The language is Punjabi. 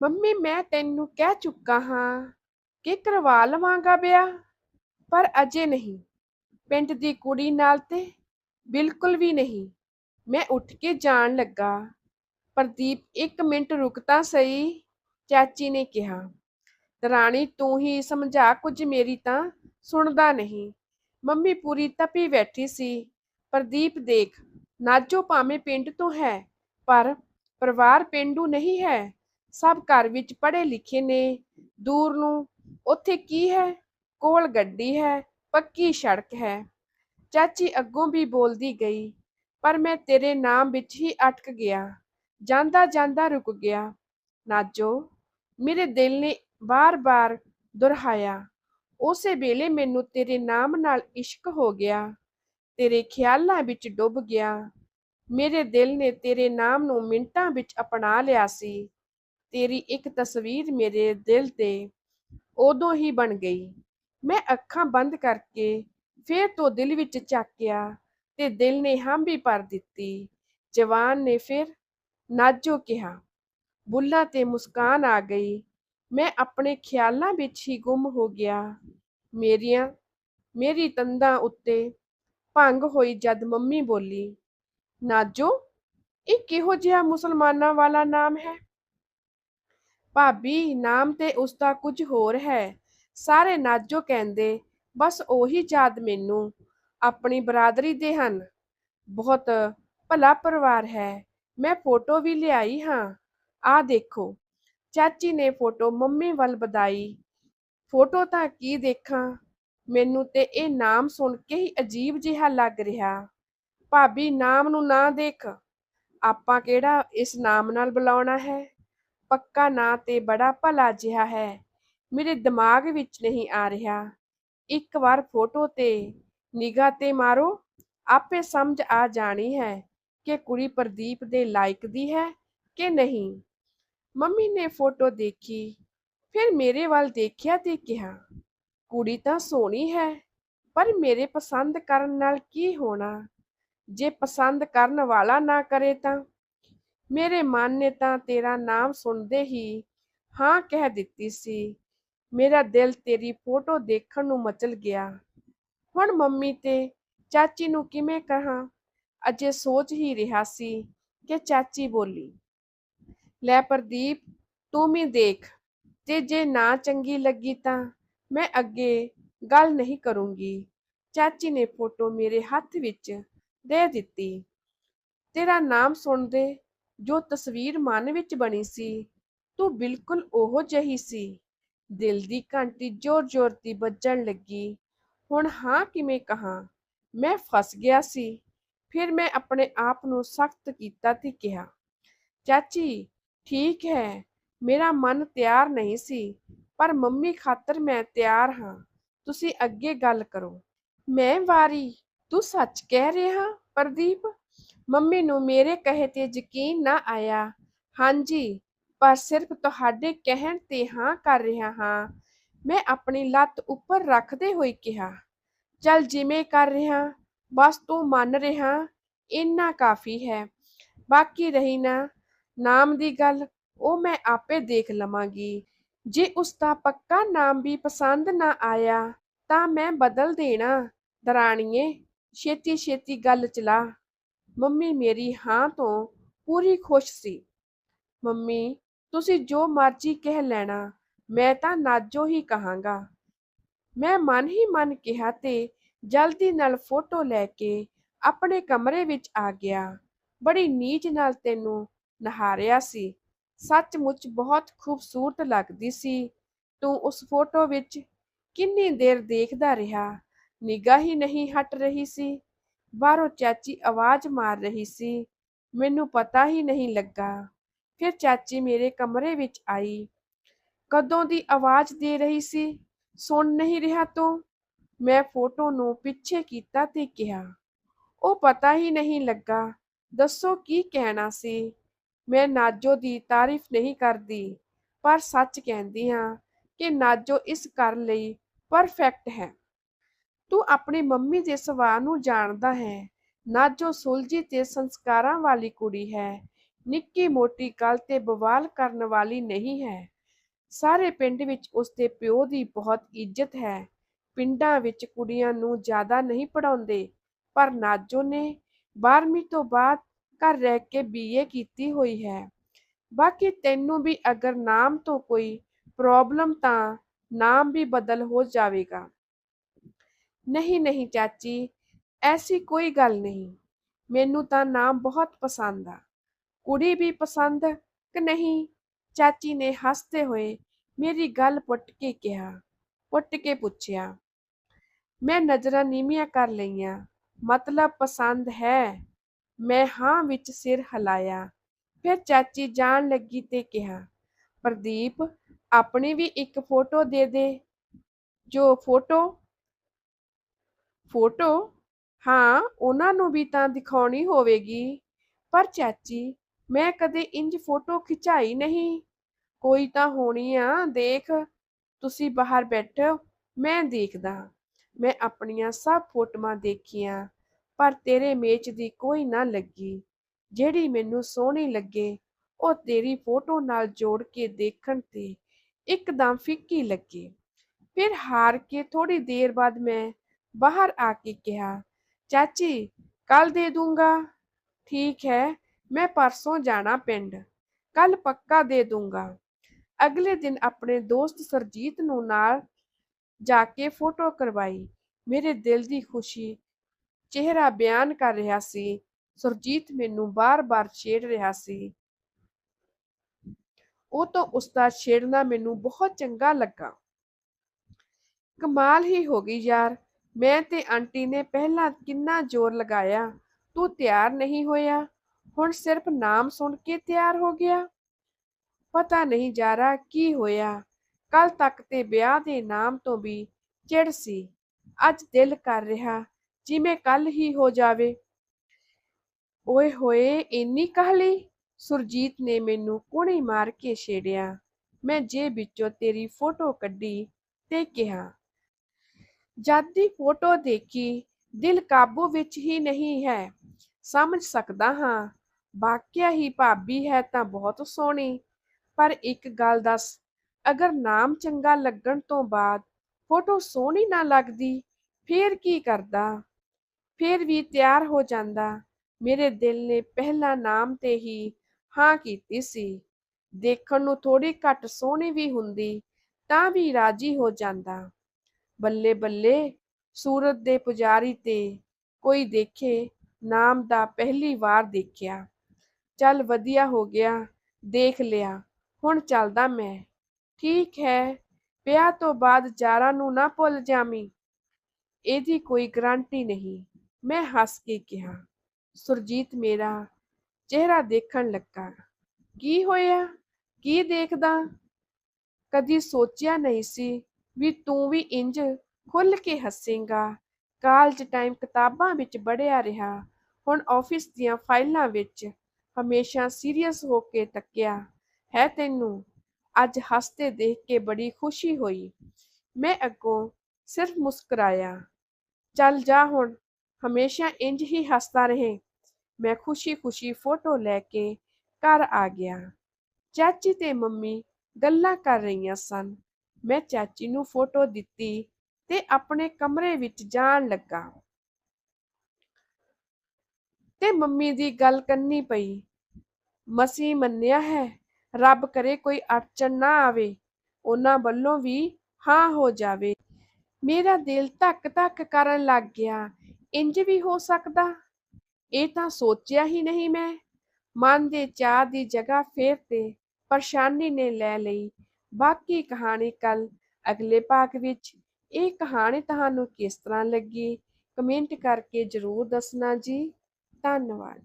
ਮੰਮੀ, ਮੈਂ ਤੈਨੂੰ ਕਹਿ ਚੁੱਕਾ ਹਾਂ ਕਿ ਕਰਵਾ ਲਵਾਂਗਾ ਵਿਆਹ, ਪਰ ਅਜੇ ਨਹੀਂ। ਪਿੰਡ ਦੀ ਕੁੜੀ ਨਾਲ ਤੇ ਬਿਲਕੁਲ ਵੀ ਨਹੀਂ। ਮੈਂ ਉੱਠ ਕੇ ਜਾਣ ਲੱਗਾ। ਪ੍ਰਦੀਪ ਇੱਕ ਮਿੰਟ ਰੁਕ ਤਾਂ ਸਹੀ, ਚਾਚੀ ਨੇ ਕਿਹਾ। ਰਾਣੀ, ਤੂੰ ਹੀ ਸਮਝਾ ਕੁਝ ਮੇਰੀ ਤਾਂ ਸੁਣਦਾ ਨਹੀਂ। ਮੰਮੀ ਪੂਰੀ ਤਪੀ ਬੈਠੀ ਸੀ। ਪ੍ਰਦੀਪ, ਦੇਖ, ਨਾਜੋ ਭਾਵੇਂ ਪਿੰਡ ਤੋਂ ਹੈ, ਪਰ ਪਰਿਵਾਰ ਪਿੰਡੂ ਨਹੀਂ ਹੈ। ਸਭ ਘਰ ਵਿੱਚ ਪੜ੍ਹੇ ਲਿਖੇ ਨੇ। ਦੂਰ ਨੂੰ ਉੱਥੇ ਕੀ ਹੈ? ਕੋਲ ਗੱਡੀ ਹੈ, ਪੱਕੀ ਸੜਕ ਹੈ। ਚਾਚੀ ਅੱਗੋਂ ਵੀ ਬੋਲਦੀ ਗਈ, ਪਰ ਮੈਂ ਤੇਰੇ ਨਾਮ ਵਿੱਚ ਹੀ ਅਟਕ ਗਿਆ। ਜਾਂਦਾ ਜਾਂਦਾ ਰੁਕ ਗਿਆ। ਨਾਜੋ ਮੇਰੇ ਦਿਲ ਨੇ ਬਾਰ-ਬਾਰ ਦੁਹਰਾਇਆ। ਉਸੇ ਵੇਲੇ ਮੈਨੂੰ ਤੇਰੇ ਨਾਮ ਨਾਲ ਇਸ਼ਕ ਹੋ ਗਿਆ। ਤੇਰੇ ਖਿਆਲਾਂ ਵਿੱਚ ਡੁੱਬ ਗਿਆ। ਮੇਰੇ ਦਿਲ ਨੇ ਤੇਰੇ ਨਾਮ ਨੂੰ ਮਿੰਟਾਂ ਵਿੱਚ ਅਪਣਾ ਲਿਆ ਸੀ। ਤੇਰੀ ਇੱਕ ਤਸਵੀਰ ਮੇਰੇ ਦਿਲ ਤੇ ਉਦੋਂ ਹੀ ਬਣ ਗਈ। ਮੈਂ ਅੱਖਾਂ ਬੰਦ ਕਰਕੇ ਫੇਰ ਤੋਂ ਦਿਲ ਵਿੱਚ ਚੱਕਿਆ ਤੇ ਦਿਲ ਨੇ ਹਮ ਭਰ ਦਿੱਤੀ। ਜਵਾਨ ਨੇ ਫਿਰ ਨਾਜੋ ਕਿਹਾ। ਬੁੱਲਾਂ ਤੇ ਮੁਸਕਾਨ ਆ ਗਈ। ਮੈਂ ਆਪਣੇ ਖਿਆਲਾਂ ਵਿੱਚ ਹੀ ਗੁੰਮ ਹੋ ਗਿਆ। ਮੇਰੀਆਂ, ਮੇਰੀ ਤੰਦਾਂ ਉੱਤੇ ਭੰਗ ਹੋਈ ਜਦ ਮੰਮੀ ਬੋਲੀ, ਨਾਜੋ, ਇਹ ਕਿਹੋ ਜਿਹਾ ਮੁਸਲਮਾਨਾਂ ਵਾਲਾ ਨਾਮ ਹੈ? ਭਾਬੀ, ਨਾਮ ਤੇ ਉਸ ਦਾ ਕੁਝ ਹੋਰ ਹੈ। ਸਾਰੇ ਨਾਜੋ ਕਹਿੰਦੇ, ਬਸ ਉਹੀ ਯਾਦ ਮੈਨੂੰ। ਆਪਣੀ ਬਰਾਦਰੀ ਦੇ ਹਨ। ਬਹੁਤ ਭਲਾ ਪਰਿਵਾਰ ਹੈ। ਮੈਂ ਫੋਟੋ ਵੀ ਲਿਆਈ ਹਾਂ। ਆ ਦੇਖੋ, ਚਾਚੀ ਨੇ ਫੋਟੋ ਮੰਮੀ ਵੱਲ ਵਧਾਈ। ਫੋਟੋ ਤਾਂ ਕੀ ਦੇਖਾਂ? ਮੈਨੂੰ ਤੇ ਇਹ ਨਾਮ ਸੁਣ ਕੇ ਹੀ ਅਜੀਬ ਜਿਹਾ ਲੱਗ ਰਿਹਾ। ਭਾਬੀ, ਨਾਮ ਨੂੰ ਨਾ ਦੇਖ। ਆਪਾਂ ਕਿਹੜਾ ਇਸ ਨਾਮ ਨਾਲ ਬੁਲਾਉਣਾ ਹੈ? ਪੱਕਾ ਨਾਂ ਤੇ ਬੜਾ ਭਲਾ ਜਿਹਾ ਹੈ। ਮੇਰੇ ਦਿਮਾਗ ਵਿੱਚ ਨਹੀਂ ਆ ਰਿਹਾ। ਇੱਕ ਵਾਰ ਫੋਟੋ ਤੇ ਨਿਗਾਹ ਤੇ ਮਾਰੋ। ਆਪੇ ਸਮਝ ਆ ਜਾਣੀ ਹੈ ਕਿ ਕੁੜੀ ਪ੍ਰਦੀਪ ਦੇ ਲਾਇਕ ਦੀ ਹੈ ਕਿ ਨਹੀਂ। ਮੰਮੀ ਨੇ ਫੋਟੋ ਦੇਖੀ, ਫਿਰ ਮੇਰੇ ਵੱਲ ਦੇਖਿਆ ਤੇ ਕਿਹਾ, ਕੁੜੀ ਤਾਂ ਸੋਹਣੀ ਹੈ, ਪਰ ਮੇਰੇ ਪਸੰਦ ਕਰਨ ਨਾਲ ਕੀ ਹੋਣਾ? ਜੇ ਪਸੰਦ ਕਰਨ ਵਾਲਾ ਨਾ ਕਰੇ ਤਾਂ? ਮੇਰੇ ਮਨ ਨੇ ਤਾਂ ਤੇਰਾ ਨਾਮ ਸੁਣਦੇ ਹੀ ਹਾਂ ਕਹਿ ਦਿੱਤੀ ਸੀ। ਮੇਰਾ ਦਿਲ ਤੇਰੀ ਫੋਟੋ ਦੇਖਣ ਨੂੰ ਮਚਲ ਗਿਆ। ਹੁਣ ਮੰਮੀ ਤੇ ਚਾਚੀ ਨੂੰ ਕਿਵੇਂ ਕਹਾਂ? ਅਜੇ ਸੋਚ ਹੀ ਰਿਹਾ ਸੀ ਕਿ ਚਾਚੀ ਬੋਲੀ, ਲੈ ਪ੍ਰਦੀਪ, ਤੂੰ ਵੀ ਦੇਖ, ਤੇ ਜੇ ਨਾ ਚੰਗੀ ਲੱਗੀ ਤਾਂ ਮੈਂ ਅੱਗੇ ਗੱਲ ਨਹੀਂ ਕਰੂੰਗੀ ਚਾਚੀ ਨੇ ਫੋਟੋ ਮੇਰੇ ਹੱਥ ਵਿੱਚ ਦੇ ਦਿੱਤੀ। ਤੇਰਾ ਨਾਮ ਸੁਣਦੇ ਜੋ ਤਸਵੀਰ ਮਨ ਵਿੱਚ ਬਣੀ ਸੀ, ਤੂੰ ਬਿਲਕੁਲ ਉਹੋ ਜਿਹੀ ਸੀ। ਦਿਲ ਦੀ ਘੰਟੀ ਜ਼ੋਰ-ਜ਼ੋਰ ਦੀ ਵੱਜਣ ਲੱਗੀ। ਹੁਣ ਹਾਂ ਕਿਵੇਂ ਕਹਾਂ, ਮੈਂ ਫਸ ਗਿਆ ਸੀ। ਫਿਰ ਮੈਂ ਆਪਣੇ ਆਪ ਨੂੰ ਸਖਤ ਕੀਤਾ ਤੇ ਕਿਹਾ, ਚਾਚੀ, ਠੀਕ ਹੈ, ਮੇਰਾ ਮਨ ਤਿਆਰ ਨਹੀਂ ਸੀ, ਪਰ ਮੰਮੀ ਖਾਤਰ ਮੈਂ ਤਿਆਰ ਹਾਂ, ਤੁਸੀਂ ਅੱਗੇ ਗੱਲ ਕਰੋ। ਮੈਂ ਵਾਰੀ, ਤੂੰ ਸੱਚ ਕਹਿ ਰਿਹਾ, ਪ੍ਰਦੀਪ? ਮੰਮੀ ਨੂੰ ਮੇਰੇ ਕਹੇ ਤੇ ਯਕੀਨ ਨਾ ਆਇਆ। ਹਾਂਜੀ, ਪਰ ਸਿਰਫ ਤੁਹਾਡੇ ਕਹਿਣ ਤੇ ਹਾਂ ਕਰ ਰਿਹਾ ਹਾਂ। ਮੈਂ ਆਪਣੀ ਲੱਤ ਉੱਪਰ ਰੱਖਦੇ ਹੋਏ ਕਿਹਾ, ਚੱਲ ਜਿਵੇਂ ਕਰ ਰਿਹਾ, ਬਸ ਤੂੰ ਮੰਨ ਰਿਹਾ, ਇੰਨਾ ਕਾਫੀ ਹੈ। ਬਾਕੀ ਰਹੀ ਨਾ, ਨਾਮ ਦੀ ਗੱਲ, ਉਹ ਮੈਂ ਆਪੇ ਦੇਖ ਲਵਾਂਗੀ। ਜੇ ਉਸ ਦਾ ਪੱਕਾ ਨਾਮ ਵੀ ਪਸੰਦ ਨਾ ਆਇਆ, ਤਾਂ ਮੈਂ ਬਦਲ ਦੇਣਾ। ਦਰਾਣੀਏ ਛੇਤੀ ਛੇਤੀ ਗੱਲ ਚਲਾ। ਮੰਮੀ ਮੇਰੀ ਹਾਂ ਤੋਂ ਪੂਰੀ ਖੁਸ਼ ਸੀ। ਮੰਮੀ, ਤੁਸੀਂ ਜੋ ਮਰਜ਼ੀ ਕਹਿ ਲੈਣਾ, ਮੈਂ ਤਾਂ ਨਾਜੋ ਹੀ ਕਹਾਂਗਾ। ਮੈਂ ਮਨ ਹੀ ਮਨ ਕਿਹਾ ਤੇ ਜਲਦੀ ਨਾਲ ਫੋਟੋ ਲੈ ਕੇ ਆਪਣੇ ਕਮਰੇ ਵਿੱਚ ਆ ਗਿਆ। ਬੜੀ ਨੀਚ ਨਾਲ ਤੈਨੂੰ ਨਹਾਰਿਆ ਸੀ। ਸੱਚਮੁੱਚ ਬਹੁਤ ਖੂਬਸੂਰਤ ਲੱਗਦੀ ਸੀ। ਤੂੰ ਉਸ ਫੋਟੋ ਵਿੱਚ ਕਿੰਨੀ ਦੇਰ ਦੇਖਦਾ ਰਿਹਾ। ਨਿਗਾਹ ਹੀ ਨਹੀਂ ਹਟ ਰਹੀ ਸੀ। ਬਾਹਰੋਂ ਚਾਚੀ ਆਵਾਜ਼ ਮਾਰ ਰਹੀ ਸੀ। ਮੈਨੂੰ ਪਤਾ ਹੀ ਨਹੀਂ ਲੱਗਾ। ਫਿਰ ਚਾਚੀ ਮੇਰੇ ਕਮਰੇ ਵਿੱਚ ਆਈ। ਕਦੋਂ ਦੀ ਆਵਾਜ਼ ਦੇ ਰਹੀ ਸੀ? ਸੁਣ ਨਹੀਂ ਰਿਹਾ ਤੂੰ? ਮੈਂ ਫੋਟੋ ਨੂੰ ਪਿੱਛੇ ਕੀਤਾ ਤੇ ਕਿਹਾ। ਉਹ ਪਤਾ ਹੀ ਨਹੀਂ ਲੱਗਾ। ਦੱਸੋ ਕੀ ਕਹਿਣਾ ਸੀ? ਮੈਂ ਨਾਜੋ ਦੀ ਤਾਰੀਫ ਨਹੀਂ ਕਰਦੀ, ਪਰ ਸੱਚ ਕਹਿੰਦੀ ਹਾਂ ਕਿ ਨਾਜੋ ਇਸ ਕਰ ਲਈ ਪਰਫੈਕਟ ਹੈ। ਤੂੰ ਆਪਣੀ ਮੰਮੀ ਦੇ ਸੁਭਾਅ ਨੂੰ ਜਾਣਦਾ ਹੈ। ਨਾਜੋ ਸੁਲਝੀ ਤੇ ਸੰਸਕਾਰਾਂ ਵਾਲੀ ਕੁੜੀ ਹੈ। ਨਿੱਕੀ ਮੋਟੀ ਗੱਲ ਤੇ ਬਵਾਲ ਕਰਨ ਵਾਲੀ ਨਹੀਂ ਹੈ। ਸਾਰੇ ਪਿੰਡ ਵਿੱਚ ਉਸਦੇ ਪਿਓ ਦੀ ਬਹੁਤ ਇੱਜ਼ਤ ਹੈ। ਪਿੰਡਾਂ ਵਿੱਚ ਕੁੜੀਆਂ ਨੂੰ ਜ਼ਿਆਦਾ ਨਹੀਂ ਪੜਾਉਂਦੇ ਪਰ ਨਾਜੋ ਨੇ 12ਵੀਂ ਤੋਂ ਬਾਅਦ ਘਰ ਰਹਿ ਕੇ ਬੀਏ ਕੀਤੀ ਹੋਈ ਹੈ। ਬਾਕੀ ਤੈਨੂੰ ਵੀ ਅਗਰ ਨਾਮ ਤੋਂ ਕੋਈ ਪ੍ਰੋਬਲਮ ਤਾਂ ਨਾਮ ਵੀ ਬਦਲ ਹੋ ਜਾਵੇਗਾ। ਨਹੀਂ ਨਹੀਂ ਚਾਚੀ, ਐਸੀ ਕੋਈ ਗੱਲ ਨਹੀਂ। ਮੈਨੂੰ ਤਾਂ ਨਾਮ ਬਹੁਤ ਪਸੰਦ ਆ। ਕੁੜੀ ਵੀ ਪਸੰਦ ਕਿ ਨਹੀਂ? ਚਾਚੀ ਨੇ ਹੱਸਦੇ ਹੋਏ ਮੇਰੀ ਗੱਲ ਪੁੱਟ ਕੇ ਕਿਹਾ, ਪੁੱਟ ਕੇ ਪੁੱਛਿਆ, ਮੈਂ ਨਜ਼ਰਾਂ ਨੀਵੀਆਂ ਕਰ ਲਈਆਂ, ਮਤਲਬ ਪਸੰਦ ਹੈ? ਮੈਂ ਹਾਂ ਵਿੱਚ ਸਿਰ ਹਿਲਾਇਆ। ਫਿਰ ਚਾਚੀ ਜਾਣ ਲੱਗੀ ਤੇ ਕਿਹਾ, ਪ੍ਰਦੀਪ, ਆਪਣੀ ਵੀ ਇੱਕ ਫੋਟੋ ਦੇ ਦੇ। ਜੋ ਫੋਟੋ ਫੋਟੋ? ਹਾਂ, ਉਹਨਾਂ ਨੂੰ ਵੀ ਤਾਂ ਦਿਖਾਉਣੀ ਹੋਵੇਗੀ। ਪਰ ਚਾਚੀ, ਮੈਂ ਕਦੇ ਇੰਜ ਫੋਟੋ ਖਿਚਾਈ ਨਹੀਂ। ਕੋਈ ਤਾਂ ਹੋਣੀ ਆ, ਦੇਖ। ਤੁਸੀਂ ਬਾਹਰ ਬੈਠੋ ਮੈਂ ਦੇਖਦਾ ਮੈਂ ਆਪਣੀਆਂ ਸਭ ਫੋਟੋਆਂ ਦੇਖੀਆਂ, ਪਰ ਤੇਰੇ ਮੇਚ ਦੀ ਕੋਈ ਨਾ ਲੱਗੀ। ਜਿਹੜੀ ਮੈਨੂੰ ਸੋਹਣੀ ਲੱਗੇ, ਉਹ ਤੇਰੀ ਫੋਟੋ ਨਾਲ ਜੋੜ ਕੇ ਦੇਖਣ ਤੇ ਇੱਕਦਮ ਫਿੱਕੀ ਲੱਗੇ। ਫਿਰ ਹਾਰ ਕੇ ਥੋੜੀ ਦੇਰ ਬਾਅਦ ਮੈਂ ਬਾਹਰ ਆ ਕੇ ਕਿਹਾ, ਚਾਚੀ ਕੱਲ ਦੇ ਦੂੰਗਾ। ਠੀਕ ਹੈ, ਮੈਂ ਪਰਸੋਂ ਜਾਣਾ ਪਿੰਡ। ਕੱਲ ਪੱਕਾ ਦੇ ਦੂੰਗਾ। ਅਗਲੇ ਦਿਨ ਆਪਣੇ ਦੋਸਤ ਸਰਜੀਤ ਨੂੰ ਨਾਲ ਜਾ ਕੇ ਫੋਟੋ ਕਰਵਾਈ। ਮੇਰੇ ਦਿਲ ਦੀ ਖੁਸ਼ੀ, ਚਿਹਰਾ ਬਿਆਨ ਕਰ ਰਿਹਾ ਸੀ। ਸੁਰਜੀਤ ਮੈਨੂੰ ਬਾਰ-ਬਾਰ ਛੇੜ ਰਿਹਾ ਸੀ। ਉਹ ਤਾਂ ਉਸਦਾ ਛੇੜਨਾ ਮੈਨੂੰ ਬਹੁਤ ਚੰਗਾ ਲੱਗਾ। ਕਮਾਲ ਹੀ ਹੋ ਗਈ ਯਾਰ। ਮੈਂ ਤੇ ਆਂਟੀ ਨੇ ਪਹਿਲਾਂ ਕਿੰਨਾ ਜ਼ੋਰ ਲਗਾਇਆ, ਤੂੰ ਤਿਆਰ ਨਹੀਂ ਹੋਇਆ, ਹੁਣ ਸਿਰਫ ਨਾਮ ਸੁਣ ਕੇ ਤਿਆਰ ਹੋ ਗਿਆ। ਪਤਾ ਨਹੀਂ ਜਾਰਾ ਕੀ ਹੋਇਆ ਕੱਲ ਤੱਕ ਤੇ ਵਿਆਹ ਦੇ ਨਾਮ ਤੋਂ ਵੀ ਚਿੜ ਸੀ। ਅੱਜ ਦਿਲ ਕਰ ਰਿਹਾ, ਜਿਵੇਂ ਕੱਲ ਹੀ ਹੋ ਜਾਵੇ। ਓਏ ਹੋਏ, ਇੰਨੀ ਕਾਹਲੀ? ਸੁਰਜੀਤ ਨੇ ਮੈਨੂੰ ਕੁਣੀ ਮਾਰ ਕੇ ਛੇੜਿਆ। ਮੈਂ ਜੇ ਵਿੱਚੋਂ ਤੇਰੀ ਫੋਟੋ ਕੱਢੀ ਤੇ ਕਿਹਾ ਜਦ ਦੀ ਫੋਟੋ ਦੇਖੀ, ਦਿਲ ਕਾਬੂ ਵਿੱਚ ਹੀ ਨਹੀਂ ਹੈ। ਸਮਝ ਸਕਦਾ ਹਾਂ, ਵਾਕਿਆ ਹੀ ਭਾਬੀ ਹੈ ਤਾਂ ਬਹੁਤ ਸੋਹਣੀ। ਪਰ ਇੱਕ ਗੱਲ ਦੱਸ, ਅਗਰ ਨਾਮ ਚੰਗਾ ਲੱਗਣ ਤੋਂ ਬਾਅਦ ਫੋਟੋ ਸੋਹਣੀ ਨਾ ਲੱਗਦੀ, ਫੇਰ ਕੀ ਕਰਦਾ? ਫੇਰ ਵੀ ਤਿਆਰ ਹੋ ਜਾਂਦਾ। ਮੇਰੇ ਦਿਲ ਨੇ ਪਹਿਲਾ ਨਾਮ ਤੇ ਹੀ ਹਾਂ ਕੀਤੀ ਸੀ। ਦੇਖਣ ਨੂੰ ਥੋੜੀ ਘੱਟ ਸੋਹਣੀ ਵੀ ਹੁੰਦੀ, ਤਾਂ ਵੀ ਰਾਜੀ ਹੋ ਜਾਂਦਾ। ਬੱਲੇ ਬੱਲੇ ਸੂਰਤ ਦੇ ਪੁਜਾਰੀ ਤੇ ਕੋਈ ਦੇਖੇ ਨਾਮ ਦਾ ਪਹਿਲੀ ਵਾਰ ਦੇਖਿਆ। ਚੱਲ ਵਧੀਆ ਹੋ ਗਿਆ, ਦੇਖ ਲਿਆ, ਹੁਣ ਚੱਲਦਾ ਮੈਂ। ਠੀਕ ਹੈ, ਵਿਆਹ ਤੋਂ ਬਾਅਦ ਜਾਰਾ ਨੂੰ ਨਾ ਭੁੱਲ ਜਾਮੀ ਇਹਦੀ ਕੋਈ ਗਰੰਟੀ ਨਹੀਂ, ਮੈਂ ਹੱਸ ਕੇ ਕਿਹਾ। ਸੁਰਜੀਤ ਮੇਰਾ ਚਿਹਰਾ ਦੇਖਣ ਲੱਗਾ। ਕੀ ਹੋਇਆ? ਕੀ ਦੇਖਦਾ? ਕਦੀ ਸੋਚਿਆ ਨਹੀਂ ਸੀ ਵੀ ਤੂੰ ਵੀ ਇੰਜ ਖੁੱਲ ਕੇ ਹੱਸੇਂਗਾ। ਕਾਲਜ ਟਾਈਮ ਕਿਤਾਬਾਂ ਵਿੱਚ ਪੜ੍ਹਿਆ ਰਿਹਾ। ਹੁਣ ਆਫਿਸ ਦੀਆਂ ਫਾਈਲਾਂ ਵਿੱਚ ਹਮੇਸ਼ਾ ਸੀਰੀਅਸ ਹੋ ਕੇ ਤੱਕਿਆ ਹੈ ਤੈਨੂੰ, ਅੱਜ ਹੱਸਦੇ ਦੇਖ ਕੇ ਬੜੀ ਖੁਸ਼ੀ ਹੋਈ। ਮੈਂ ਅੱਗੋਂ ਸਿਰਫ ਮੁਸਕਰਾਇਆ। ਚੱਲ ਜਾ ਹੁਣ, ਹਮੇਸ਼ਾ ਇੰਜ ਹੀ ਹੱਸਦਾ ਰਹੇ। ਮੈਂ ਖੁਸ਼ੀ-ਖੁਸ਼ੀ ਫੋਟੋ ਲੈ ਕੇ ਘਰ ਆ ਗਿਆ। ਚਾਚੀ ਤੇ ਮੰਮੀ ਗੱਲਾਂ ਕਰ ਰਹੀਆਂ ਸਨ। ਮੈਂ ਚਾਚੀ ਨੂੰ ਫੋਟੋ ਦਿੱਤੀ ਤੇ ਆਪਣੇ ਕਮਰੇ ਵਿੱਚ ਜਾਣ ਲੱਗਾ। ਤੇ ਮੰਮੀ ਦੀ ਗੱਲ ਕਰਨੀ ਪਈ। ਮਸੀ ਮੰਨਿਆ ਹੈ, ਰੱਬ ਕਰੇ ਕੋਈ ਅੜਚਨ ਨਾ ਆਵੇ, ਉਹਨਾਂ ਵੱਲੋਂ ਵੀ ਹਾਂ ਹੋ ਜਾਵੇ। ਮੇਰਾ ਦਿਲ ਧੱਕ ਧੱਕ ਕਰਨ ਲੱਗ ਗਿਆ। ਇੰਜ ਵੀ ਹੋ ਸਕਦਾ? ਇਹ ਤਾਂ ਸੋਚਿਆ ਹੀ ਨਹੀਂ ਮੈਂ। ਮਨ ਦੇ ਚਾਹ ਦੀ ਜਗ੍ਹਾ ਫੇਰ ਤੇ ਪਰੇਸ਼ਾਨੀ ਨੇ ਲੈ ਲਈ। ਬਾਕੀ ਕਹਾਣੀ ਕੱਲ ਅਗਲੇ ਭਾਗ ਵਿੱਚ। ਇਹ ਕਹਾਣੀ ਤੁਹਾਨੂੰ ਕਿਸ ਤਰ੍ਹਾਂ ਲੱਗੀ? ਕਮੈਂਟ ਕਰਕੇ ਜਰੂਰ ਦੱਸਣਾ ਜੀ। ਧੰਨਵਾਦ